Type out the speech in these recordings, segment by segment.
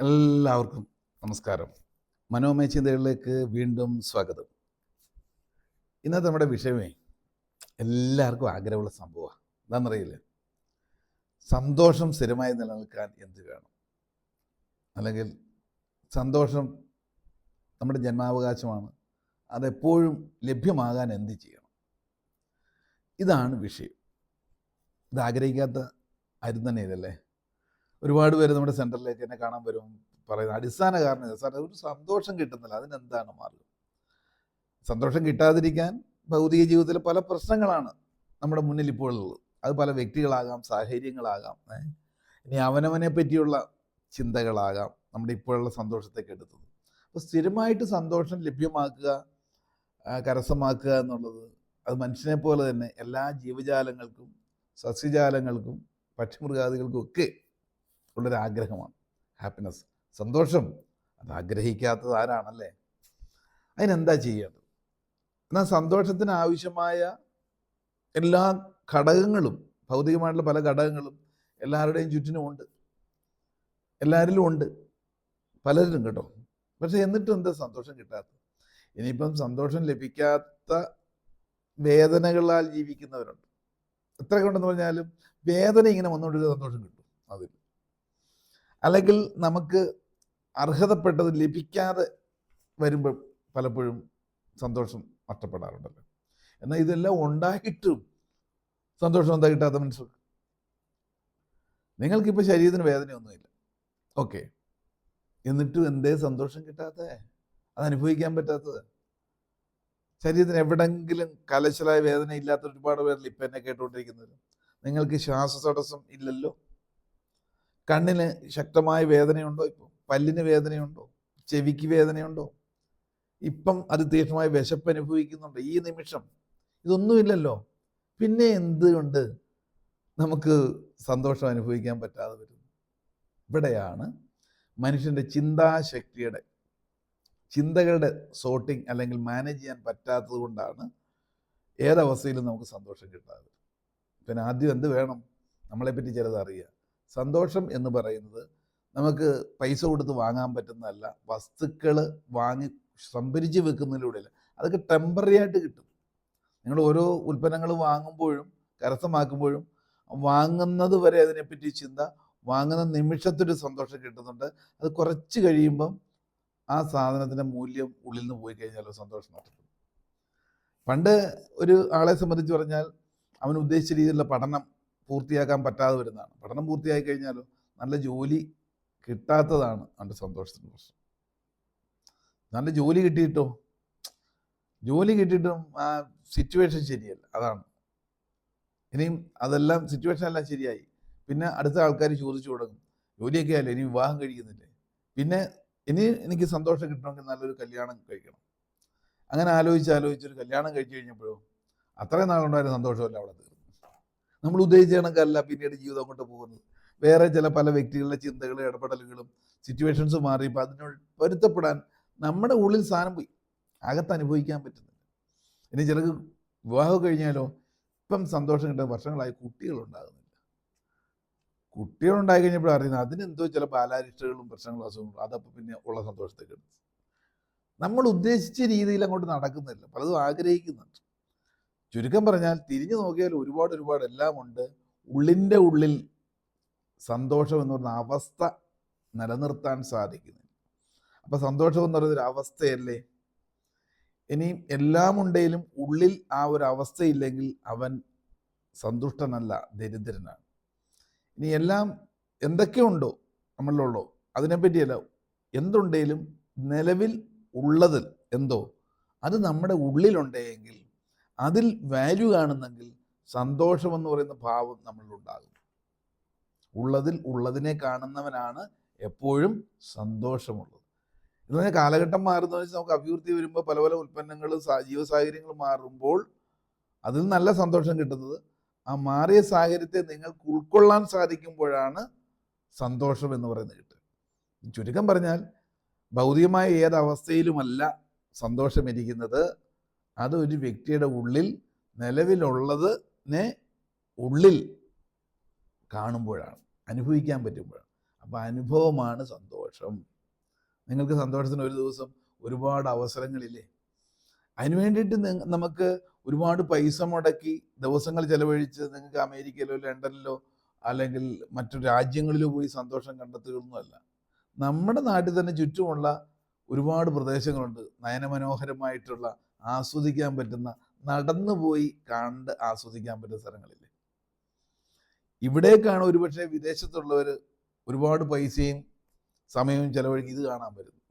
എല്ലാവർക്കും നമസ്കാരം. മനോമയ ചിന്തകളിലേക്ക് വീണ്ടും സ്വാഗതം. ഇന്നത്തെ നമ്മുടെ വിഷയമേ എല്ലാവർക്കും ആഗ്രഹമുള്ള സംഭവമാണ് എന്താണെന്നറിയില്ലേ? സന്തോഷം സ്ഥിരമായി നിലനിൽക്കാൻ എന്ത് വേണം? അല്ലെങ്കിൽ സന്തോഷം നമ്മുടെ ജന്മാവകാശമാണ്. അതെപ്പോഴും ലഭ്യമാകാൻ എന്ത് ചെയ്യണം? ഇതാണ് വിഷയം. ഇത് ആഗ്രഹിക്കാത്ത ആരും തന്നെ ഇതല്ലേ ഒരുപാട് പേര് നമ്മുടെ സെന്ററിലേക്ക് എന്നെ കാണാൻ വരും പറയുന്ന അടിസ്ഥാന കാരണം സാർ ഒരു സന്തോഷം കിട്ടുന്നില്ല. അതിനെന്താണ് മാർഗം? സന്തോഷം കിട്ടാതിരിക്കാൻ ഭൗതിക ജീവിതത്തിലെ പല പ്രശ്നങ്ങളാണ് നമ്മുടെ മുന്നിൽ ഇപ്പോൾ ഉള്ളത്. അത് പല വ്യക്തികളാകാം സാഹചര്യങ്ങളാകാം ഇനി അവനവനെ പറ്റിയുള്ള ചിന്തകളാകാം നമ്മുടെ ഇപ്പോഴുള്ള സന്തോഷത്തെ കെടുത്തത് അപ്പോൾ സ്ഥിരമായിട്ട് സന്തോഷം ലഭ്യമാക്കുക കരസ്ഥമാക്കുക എന്നുള്ളത് അത് മനുഷ്യനെ പോലെ തന്നെ എല്ലാ ജീവജാലങ്ങൾക്കും സസ്യജാലങ്ങൾക്കും പക്ഷിമൃഗാദികൾക്കും ഒക്കെ ഉള്ളൊരാഗ്രഹമാണ്. ഹാപ്പിനെസ് സന്തോഷം. അത് ആഗ്രഹിക്കാത്തത് ആരാണല്ലേ? അതിനെന്താ ചെയ്യേണ്ടത്? എന്നാൽ സന്തോഷത്തിന് ആവശ്യമായ എല്ലാ ഘടകങ്ങളും ഭൗതികമായിട്ടുള്ള പല ഘടകങ്ങളും എല്ലാവരുടെയും ചുറ്റിനും ഉണ്ട്. എല്ലാവരിലും ഉണ്ട്. പലരിലും കേട്ടോ. പക്ഷെ എന്നിട്ടും എന്താ സന്തോഷം കിട്ടാത്തത്? ഇനിയിപ്പം സന്തോഷം ലഭിക്കാത്ത വേദനകളാൽ ജീവിക്കുന്നവരുണ്ട്. എത്ര കൊണ്ടെന്ന് പറഞ്ഞാലും വേദന ഇങ്ങനെ വന്നുകൊണ്ടിരുന്ന സന്തോഷം കിട്ടും. അതിൽ. അല്ലെങ്കിൽ നമുക്ക് അർഹതപ്പെട്ടത് ലഭിക്കാതെ വരുമ്പോൾ പലപ്പോഴും സന്തോഷം നഷ്ടപ്പെടാറുണ്ടല്ലോ. എന്നാൽ ഇതെല്ലാം ഉണ്ടായിട്ടും സന്തോഷം എന്താ കിട്ടാത്ത മനുഷ്യർക്ക്? നിങ്ങൾക്കിപ്പോൾ ശരീരത്തിന് വേദനയൊന്നുമില്ല. ഓക്കെ. എന്നിട്ടും എന്തേ സന്തോഷം കിട്ടാത്ത? അത് അനുഭവിക്കാൻ പറ്റാത്തത്? ശരീരത്തിന് എവിടെങ്കിലും കലശലായ വേദന ഇല്ലാത്ത ഒരുപാട് പേരിൽ ഇപ്പം എന്നെ കേട്ടുകൊണ്ടിരിക്കുന്നത് നിങ്ങൾക്ക് ശ്വാസ തടസ്സം ഇല്ലല്ലോ? കണ്ണിന് ശക്തമായ വേദനയുണ്ടോ ഇപ്പോൾ പല്ലിന് വേദനയുണ്ടോ? ചെവിക്ക് വേദനയുണ്ടോ? ഇപ്പം അത് തീക്ഷ്ണമായ വിശപ്പ് അനുഭവിക്കുന്നുണ്ട്. ഈ നിമിഷം ഇതൊന്നുമില്ലല്ലോ. പിന്നെ എന്തുകൊണ്ട് നമുക്ക് സന്തോഷം അനുഭവിക്കാൻ പറ്റാതെ വരുന്നു? ഇവിടെയാണ് മനുഷ്യന്റെ ചിന്താശക്തിയുടെ ചിന്തകളുടെ സോർട്ടിങ് അല്ലെങ്കിൽ മാനേജ് ചെയ്യാൻ പറ്റാത്തത് കൊണ്ടാണ് ഏതവസ്ഥയിലും നമുക്ക് സന്തോഷം കിട്ടാതെ പിന്നെ ആദ്യം എന്ത് വേണം? നമ്മളെപ്പറ്റി ചിലത് അറിയുക. സന്തോഷം എന്ന് പറയുന്നത് നമുക്ക് പൈസ കൊടുത്ത് വാങ്ങാൻ പറ്റുന്നതല്ല. വസ്തുക്കൾ വാങ്ങി സംഭരിച്ച് വെക്കുന്നതിലൂടെയല്ല അതൊക്കെ ടെമ്പററി ആയിട്ട് കിട്ടും. നിങ്ങൾ ഓരോ ഉൽപ്പന്നങ്ങൾ വാങ്ങുമ്പോഴും കരസ്ഥമാക്കുമ്പോഴും വാങ്ങുന്നത് വരെ അതിനെപ്പറ്റി ചിന്ത വാങ്ങുന്ന നിമിഷത്തൊരു സന്തോഷം കിട്ടുന്നുണ്ട്. അത് കുറച്ച് കഴിയുമ്പം ആ സാധനത്തിന്റെ മൂല്യം ഉള്ളിൽ നിന്ന് പോയി കഴിഞ്ഞാൽ സന്തോഷം നഷ്ടപ്പെടും. പണ്ട് ഒരു ആളെ സംബന്ധിച്ച് പറഞ്ഞാൽ അവൻ ഉദ്ദേശിച്ച രീതിയിലുള്ള പഠനം പൂർത്തിയാക്കാൻ പറ്റാതെ വരുന്നതാണ്. പഠനം പൂർത്തിയായി കഴിഞ്ഞാലോ നല്ല ജോലി കിട്ടാത്തതാണ് അവന്റെ സന്തോഷത്തിന്റെ പ്രശ്നം. നല്ല ജോലി കിട്ടിയിട്ടോ? ജോലി കിട്ടിയിട്ടും ആ സിറ്റുവേഷൻ ശരിയല്ല. അതാണ്. ഇനിയും അതെല്ലാം സിറ്റുവേഷൻ എല്ലാം ശരിയായി. പിന്നെ അടുത്ത ആൾക്കാർ ചോദിച്ചു തുടങ്ങും. ജോലിയൊക്കെ ആയാലും ഇനി വിവാഹം കഴിക്കുന്നില്ലേ? പിന്നെ ഇനി എനിക്ക് സന്തോഷം കിട്ടണമെങ്കിൽ നല്ലൊരു കല്യാണം കഴിക്കണം. അങ്ങനെ ആലോചിച്ച് ആലോചിച്ചൊരു കല്യാണം കഴിച്ചു കഴിഞ്ഞപ്പോഴോ അത്രയും നാളുണ്ടായിരുന്ന സന്തോഷമല്ല അവിടെ നമ്മൾ ഉദ്ദേശിച്ച കണക്കല്ല പിന്നീട് ജീവിതം അങ്ങോട്ട് പോകുന്നത്. വേറെ ചില പല വ്യക്തികളുടെ ചിന്തകളും ഇടപെടലുകളും സിറ്റുവേഷൻസ് മാറിയപ്പോൾ അതിനോട് പൊരുത്തപ്പെടാൻ നമ്മുടെ ഉള്ളിൽ സാധനം പോയി. അകത്ത് അനുഭവിക്കാൻ പറ്റുന്നില്ല. ഇനി ചിലർക്ക് വിവാഹം കഴിഞ്ഞാലോ ഇപ്പം സന്തോഷം കിട്ടുന്ന വർഷങ്ങളായി കുട്ടികളുണ്ടാകുന്നില്ല. കുട്ടികളുണ്ടായി കഴിഞ്ഞപ്പോൾ അറിയുന്നത് അതിനെന്തോ ചില ബാലാരിഷ്ടകളും പ്രശ്നങ്ങളും അസുഖങ്ങളും അതപ്പോൾ പിന്നെ ഉള്ള സന്തോഷത്തേക്ക് നമ്മൾ ഉദ്ദേശിച്ച രീതിയിൽ അങ്ങോട്ട് നടക്കുന്നില്ല. പലതും ആഗ്രഹിക്കുന്നുണ്ട്. ചുരുക്കം പറഞ്ഞാൽ തിരിഞ്ഞു നോക്കിയാൽ ഒരുപാട് ഒരുപാട് എല്ലാം ഉണ്ട്. ഉള്ളിന്റെ ഉള്ളിൽ സന്തോഷം എന്ന് പറയുന്ന അവസ്ഥ നിലനിർത്താൻ സാധിക്കുന്നില്ല അപ്പം സന്തോഷം എന്ന് പറയുന്ന ഒരു അവസ്ഥയല്ലേ? ഇനിയും എല്ലാം ഉണ്ടെങ്കിലും ഉള്ളിൽ ആ ഒരു അവസ്ഥയില്ലെങ്കിൽ അവൻ സന്തുഷ്ടനല്ല ദരിദ്രനാണ്. ഇനി എല്ലാം എന്തൊക്കെയുണ്ടോ നമ്മളിലുള്ളോ? അതിനെപ്പറ്റിയല്ല. എന്തുണ്ടെങ്കിലും നിലവിൽ ഉള്ളതിൽ എന്തോ? അത് നമ്മുടെ ഉള്ളിലുണ്ടെങ്കിൽ അതിൽ വാല്യൂ കാണുന്നെങ്കിൽ സന്തോഷമെന്ന് പറയുന്ന ഭാവം നമ്മളിലുണ്ടാകും. ഉള്ളതിൽ ഉള്ളതിനെ കാണുന്നവനാണ് എപ്പോഴും സന്തോഷമുള്ളത്. എന്ന് പറഞ്ഞാൽ കാലഘട്ടം മാറുന്ന വെച്ചാൽ നമുക്ക് അഭിവൃദ്ധി വരുമ്പോൾ പല പല ഉൽപ്പന്നങ്ങൾ ജീവ സാഹചര്യങ്ങൾ മാറുമ്പോൾ അതിൽ നല്ല സന്തോഷം കിട്ടുന്നത് ആ മാറിയ സാഹചര്യത്തെ നിങ്ങൾക്ക് ഉൾക്കൊള്ളാൻ സാധിക്കുമ്പോഴാണ് സന്തോഷം എന്ന് പറയുന്നത് കിട്ടുക. ചുരുക്കം പറഞ്ഞാൽ ഭൗതികമായ ഏതവസ്ഥയിലുമല്ല സന്തോഷം സന്തോഷമിരിക്കുന്നത്. അത് ഒരു വ്യക്തിയുടെ ഉള്ളിൽ നിലവിലുള്ളതിനെ ഉള്ളിൽ കാണുമ്പോഴാണ് അനുഭവിക്കാൻ പറ്റുമ്പോഴാണ്. അപ്പോൾ അനുഭവമാണ് സന്തോഷം. നിങ്ങൾക്ക് സന്തോഷത്തിന് ഒരു ദിവസം ഒരുപാട് അവസരങ്ങളില്ലേ? അതിന് വേണ്ടിയിട്ട് നമുക്ക് ഒരുപാട് പൈസ മുടക്കി ദിവസങ്ങൾ ചെലവഴിച്ച് നിങ്ങൾക്ക് അമേരിക്കയിലോ ലണ്ടനിലോ അല്ലെങ്കിൽ മറ്റു രാജ്യങ്ങളിലോ പോയി സന്തോഷം കണ്ടെത്തുകയൊന്നുമല്ല നമ്മുടെ നാട്ടിൽ തന്നെ ചുറ്റുമുള്ള ഒരുപാട് പ്രദേശങ്ങളുണ്ട്. നയനമനോഹരമായിട്ടുള്ള ആസ്വദിക്കാൻ പറ്റുന്ന നടന്നു പോയി കണ്ട് ആസ്വദിക്കാൻ പറ്റുന്ന സ്ഥലങ്ങളില്ലേ? ഇവിടേക്കാണ് ഒരുപക്ഷെ വിദേശത്തുള്ളവർ ഒരുപാട് പൈസയും സമയവും ചെലവഴിക്കും ഇത് കാണാൻ വരുന്നത്.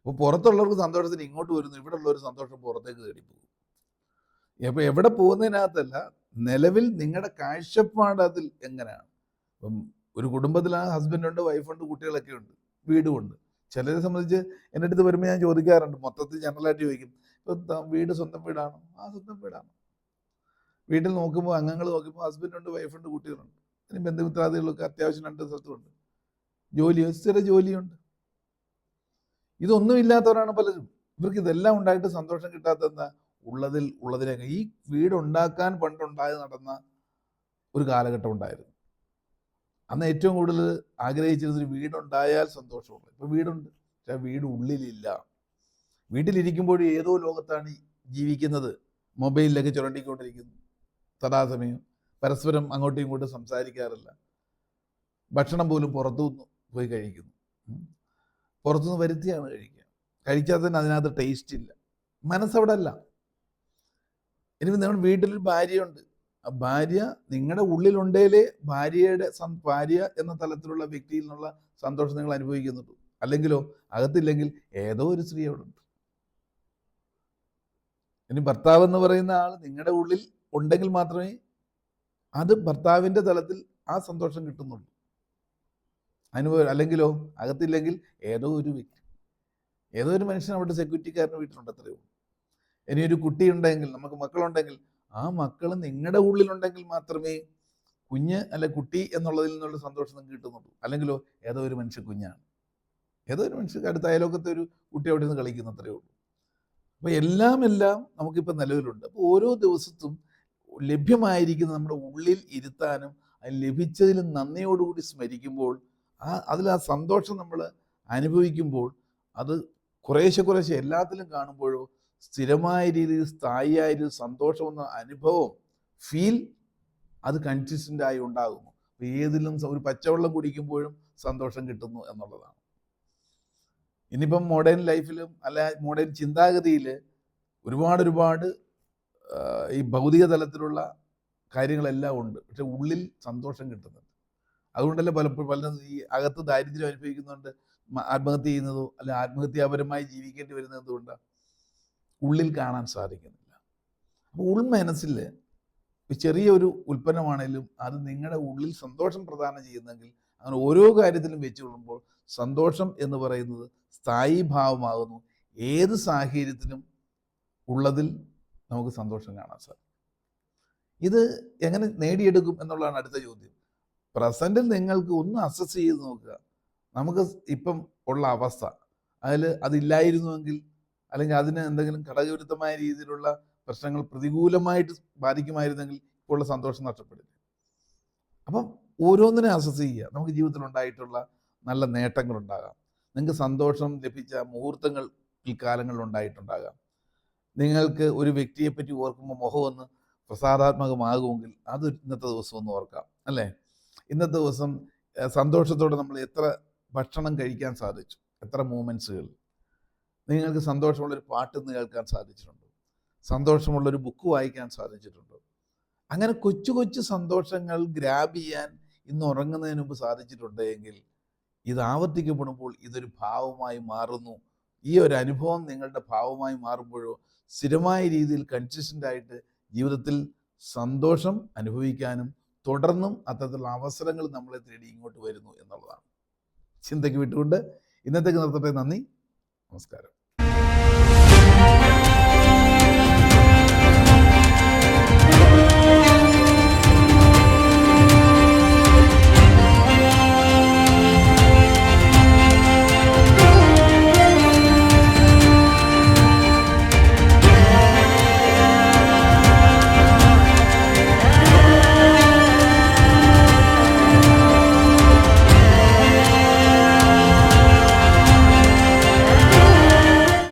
അപ്പോൾ പുറത്തുള്ളവർക്ക് സന്തോഷത്തിന് ഇങ്ങോട്ട് വരുന്നു ഇവിടെ ഉള്ളവർ സന്തോഷം പുറത്തേക്ക് പോകും അപ്പോൾ എവിടെ പോകുന്നതിനകത്തല്ല നിലവിൽ നിങ്ങളുടെ കാഴ്ചപ്പാട് അതിൽ എങ്ങനെയാണ്? ഇപ്പം ഒരു കുടുംബത്തിൽ ആ ഹസ്ബൻഡുണ്ട് വൈഫുണ്ട് കുട്ടികളൊക്കെ ഉണ്ട് വീടുമുണ്ട് ചിലരെ സംബന്ധിച്ച് എന്റെ അടുത്ത് വരുമ്പോൾ ഞാൻ ചോദിക്കാറുണ്ട്. മൊത്തത്തിൽ ജനറലായിട്ട് ചോദിക്കും. ഇപ്പം വീട് സ്വന്തം വീടാണോ? ആ സ്വന്തം വീടാണ്. വീട്ടിൽ നോക്കുമ്പോൾ അംഗങ്ങൾ നോക്കുമ്പോൾ ഹസ്ബൻഡുണ്ട് വൈഫുണ്ട് കുട്ടികളുണ്ട്. ഇനി ബന്ധുമിത്രാദികളൊക്കെ അത്യാവശ്യം രണ്ട് സ്ഥലത്തുണ്ട്. ജോലി സ്ഥിര ജോലിയുണ്ട്. ഇതൊന്നും ഇല്ലാത്തവരാണ് പലരും. ഇവർക്ക് ഇതെല്ലാം ഉണ്ടായിട്ട് സന്തോഷം കിട്ടാത്ത എന്താ ഉള്ളതിൽ ഉള്ളതിലേക്ക്. ഈ വീടുണ്ടാക്കാൻ പണ്ടുണ്ടായി നടന്ന ഒരു കാലഘട്ടം ഉണ്ടായിരുന്നു. അന്ന് ഏറ്റവും കൂടുതൽ ആഗ്രഹിച്ചിരുന്നത് ഒരു വീടുണ്ടായാൽ സന്തോഷമുള്ളൂ. ഇപ്പോൾ വീടുണ്ട്. പക്ഷെ വീട് ഉള്ളിലില്ല. വീട്ടിലിരിക്കുമ്പോഴും ഏതോ ലോകത്താണ് ജീവിക്കുന്നത്. മൊബൈലിലൊക്കെ ചുരണ്ടിക്കൊണ്ടിരിക്കുന്നു. സദാസമയം പരസ്പരം അങ്ങോട്ടും ഇങ്ങോട്ടും സംസാരിക്കാറില്ല. ഭക്ഷണം പോലും പുറത്തുനിന്ന് പോയി കഴിക്കുന്നു. പുറത്തുനിന്ന് വരുത്തിയാണ് കഴിക്കുക. കഴിച്ചാൽ തന്നെ അതിനകത്ത് ടേസ്റ്റ് ഇല്ല. മനസ്സവിടെ അല്ല ഇനി നിങ്ങൾ വീട്ടിലൊരു ഭാര്യയുണ്ട്. ഭാര്യ നിങ്ങളുടെ ഉള്ളിലുണ്ടേലേ ഭാര്യയുടെ ഭാര്യ എന്ന തലത്തിലുള്ള വ്യക്തിയിൽ നിന്നുള്ള സന്തോഷം നിങ്ങൾ അനുഭവിക്കുന്നുള്ളൂ. അല്ലെങ്കിലോ അകത്തില്ലെങ്കിൽ ഏതോ ഒരു സ്ത്രീ അവിടെ ഉണ്ട്. ഇനി ഭർത്താവ് എന്ന് പറയുന്ന ആൾ നിങ്ങളുടെ ഉള്ളിൽ ഉണ്ടെങ്കിൽ മാത്രമേ അത് ഭർത്താവിന്റെ തലത്തിൽ ആ സന്തോഷം കിട്ടുന്നുള്ളൂ. അനുഭവം അല്ലെങ്കിലോ അകത്തില്ലെങ്കിൽ ഏതോ ഒരു വ്യക്തി ഏതോ ഒരു മനുഷ്യൻ അവിടെ സെക്യൂരിറ്റിക്കാരന്റെ വീട്ടിലുണ്ട് ഉള്ളൂ. ഇനി ഒരു കുട്ടിയുണ്ടെങ്കിൽ നമുക്ക് മക്കളുണ്ടെങ്കിൽ ആ മക്കൾ നിങ്ങളുടെ ഉള്ളിലുണ്ടെങ്കിൽ മാത്രമേ കുഞ്ഞ് അല്ലെ കുട്ടി എന്നുള്ളതിൽ നിന്നുള്ള സന്തോഷം നിങ്ങൾക്ക് കിട്ടുന്നുള്ളൂ. അല്ലെങ്കിലോ ഏതോ ഒരു മനുഷ്യ കുഞ്ഞാണ്. ഏതോ ഒരു മനുഷ്യർക്ക് അടുത്ത അയലോക്കത്തെ ഒരു കുട്ടി അവിടെ നിന്ന് കളിക്കുന്ന അത്രയേ ഉള്ളൂ. അപ്പോൾ എല്ലാം എല്ലാം നമുക്കിപ്പോൾ നിലവിലുണ്ട്. അപ്പോൾ ഓരോ ദിവസത്തും ലഭ്യമായിരിക്കുന്ന നമ്മുടെ ഉള്ളിൽ ഇരുത്താനും അത് ലഭിച്ചതിൽ നന്ദിയോടുകൂടി സ്മരിക്കുമ്പോൾ ആ അതിൽ ആ സന്തോഷം നമ്മൾ അനുഭവിക്കുമ്പോൾ അത് കുറേശ്ശെ കുറേശ്ശെ എല്ലാത്തിലും കാണുമ്പോഴോ സ്ഥിരമായ രീതിയിൽ സ്ഥായിയായ ഒരു സന്തോഷം എന്ന അനുഭവം ഫീൽ അത് കൺസിസ്റ്റന്റ് ആയി ഉണ്ടാകുന്നു. ഏതിലും ഒരു പച്ചവെള്ളം കുടിക്കുമ്പോഴും സന്തോഷം കിട്ടുന്നു എന്നുള്ളതാണ്. ഇനിയിപ്പം മോഡേൺ ലൈഫിലും അല്ല മോഡേൺ ചിന്താഗതിയിൽ ഒരുപാട് ഒരുപാട് ഈ ഭൗതിക തലത്തിലുള്ള കാര്യങ്ങളെല്ലാം ഉണ്ട്. പക്ഷെ ഉള്ളിൽ സന്തോഷം കിട്ടുന്നുണ്ട്. അതുകൊണ്ടല്ലേ പലപ്പോഴും പലരും ഈ അകത്ത് ദാരിദ്ര്യം അനുഭവിക്കുന്നുണ്ട് ആത്മഹത്യ ചെയ്യുന്നതോ അല്ല ആത്മഹത്യാപരമായി ജീവിക്കേണ്ടി വരുന്നത് എന്തുകൊണ്ടാണ് ഉള്ളിൽ കാണാൻ സാധിക്കുന്നില്ല. അപ്പോൾ ഉൾമനസ്സിൽ ചെറിയൊരു ഉൽപ്പന്നമാണെങ്കിലും അത് നിങ്ങളുടെ ഉള്ളിൽ സന്തോഷം പ്രദാനം ചെയ്യുന്നെങ്കിൽ അങ്ങനെ ഓരോ കാര്യത്തിലും വെച്ച് കൊള്ളുമ്പോൾ സന്തോഷം എന്ന് പറയുന്നത് സ്ഥായി ഭാവമാകുന്നു ഏത് സാഹചര്യത്തിലും ഉള്ളതിൽ നമുക്ക് സന്തോഷം കാണാൻ സാധിക്കും. ഇത് എങ്ങനെ നേടിയെടുക്കും എന്നുള്ളതാണ് അടുത്ത ചോദ്യം. പ്രസന്റിൽ നിങ്ങൾക്ക് ഒന്ന് അസസ് ചെയ്ത് നോക്കുക. നമുക്ക് ഇപ്പം ഉള്ള അവസ്ഥ. അതിൽ അതില്ലായിരുന്നുവെങ്കിൽ അല്ലെങ്കിൽ അതിന് എന്തെങ്കിലും ഘടകവിരുദ്ധമായ രീതിയിലുള്ള പ്രശ്നങ്ങൾ പ്രതികൂലമായിട്ട് ബാധിക്കുമായിരുന്നെങ്കിൽ ഇപ്പോൾ ഉള്ള സന്തോഷം നഷ്ടപ്പെടില്ല. അപ്പം ഓരോന്നിനെ അസസ് ചെയ്യുക. നമുക്ക് ജീവിതത്തിൽ ഉണ്ടായിട്ടുള്ള നല്ല നേട്ടങ്ങളുണ്ടാകാം നിങ്ങൾക്ക് സന്തോഷം ലഭിച്ച മുഹൂർത്തങ്ങൾ പിൽക്കാലങ്ങളിൽ ഉണ്ടായിട്ടുണ്ടാകാം. നിങ്ങൾക്ക് ഒരു വ്യക്തിയെപ്പറ്റി ഓർക്കുമ്പോൾ മുഖം ഒന്ന് പ്രസാദാത്മകമാകുമെങ്കിൽ അത് ഇന്നത്തെ ദിവസം ഒന്ന് ഓർക്കാം അല്ലേ? ഇന്നത്തെ ദിവസം സന്തോഷത്തോടെ നമ്മൾ എത്ര ഭക്ഷണം കഴിക്കാൻ സാധിച്ചു? എത്ര മൂമെന്റ്സുകൾ നിങ്ങൾക്ക് സന്തോഷമുള്ളൊരു പാട്ട് ഇന്ന് കേൾക്കാൻ സാധിച്ചിട്ടുണ്ടോ. സന്തോഷമുള്ളൊരു ബുക്ക് വായിക്കാൻ സാധിച്ചിട്ടുണ്ട്. അങ്ങനെ കൊച്ചു കൊച്ചു സന്തോഷങ്ങൾ ഗ്രാബ് ചെയ്യാൻ ഇന്ന് ഉറങ്ങുന്നതിന് മുമ്പ് സാധിച്ചിട്ടുണ്ട് എങ്കിൽ ഇത് ആവർത്തിക്കപ്പെടുമ്പോൾ ഇതൊരു ഭാവമായി മാറുന്നു. ഈ ഒരു അനുഭവം നിങ്ങളുടെ ഭാവമായി മാറുമ്പോഴോ സ്ഥിരമായ രീതിയിൽ കൺസിസ്റ്റന്റ് ആയിട്ട് ജീവിതത്തിൽ സന്തോഷം അനുഭവിക്കാനും തുടർന്നും അത്തരത്തിലുള്ള അവസരങ്ങൾ നമ്മളെ തേടി ഇങ്ങോട്ട് വരുന്നു എന്നുള്ളതാണ്. ചിന്തയ്ക്ക് വിട്ടുകൊണ്ട് ഇന്നത്തേക്ക് നിർത്തട്ടെ. നന്ദി. നമസ്കാരം